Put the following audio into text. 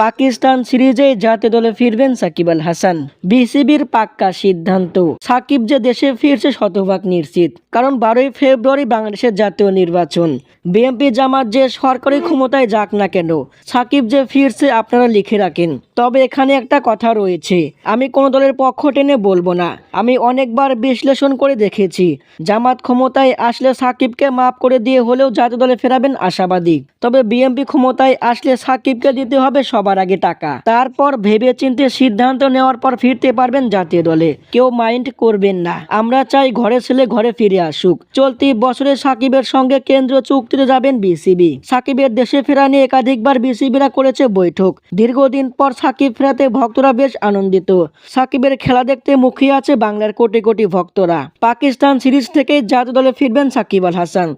পাকিস্তান সিরিজে জাতীয় দলে ফিরবেন সাকিব আল হাসান। বিসিবির পাক্কা সিদ্ধান্ত। সাকিব যে দেশে ফিরছে শতভাগ নিশ্চিত। কারণ বারোই ফেব্রুয়ারি বাংলাদেশের জাতীয় নির্বাচন। বিএনপি জামাত যে সরকারি ক্ষমতায় যাক না কেন, সাকিব যে ফিরছে আপনারা লিখে রাখেন। তবে এখানে একটা কথা রয়েছে। আমি কোনো দলের পক্ষ টেনে বলব না। আমি অনেকবার বিশ্লেষণ করে দেখেছি। জামাত ক্ষমতায় আসলে সাকিবকে মাফ করে দিয়ে হলেও জাতীয় দলে ফেরাবেন আশাবাদী। তবে বিএনপি ক্ষমতায় আসলে সাকিবকে দিতে হবে সবার আগে টাকা। তারপর ভেবে চিন্তে সিদ্ধান্ত নেওয়ার পর ফিরতে পারবেন জাতীয় দলে। কেউ মাইন্ড করবেন না। আমরা চাই ঘরে ছেলে ঘরে ফিরে আসুক। চলতি বছরে সাকিবের সঙ্গে কেন্দ্রীয় চুক্তিতে যাবেন বিসিবি। সাকিবের দেশে ফেরা নিয়ে একাধিকবার বিসিবিরা করেছে বৈঠক। দীর্ঘদিন পর সাকিব ফেরাতে ভক্তরা বেশ আনন্দিত। সাকিবের খেলা দেখতে মুখিয়ে আছে বাংলার কোটি কোটি ভক্তরা। পাকিস্তান সিরিজ থেকে জাতীয় দলে ফিরবেন সাকিব আল হাসান।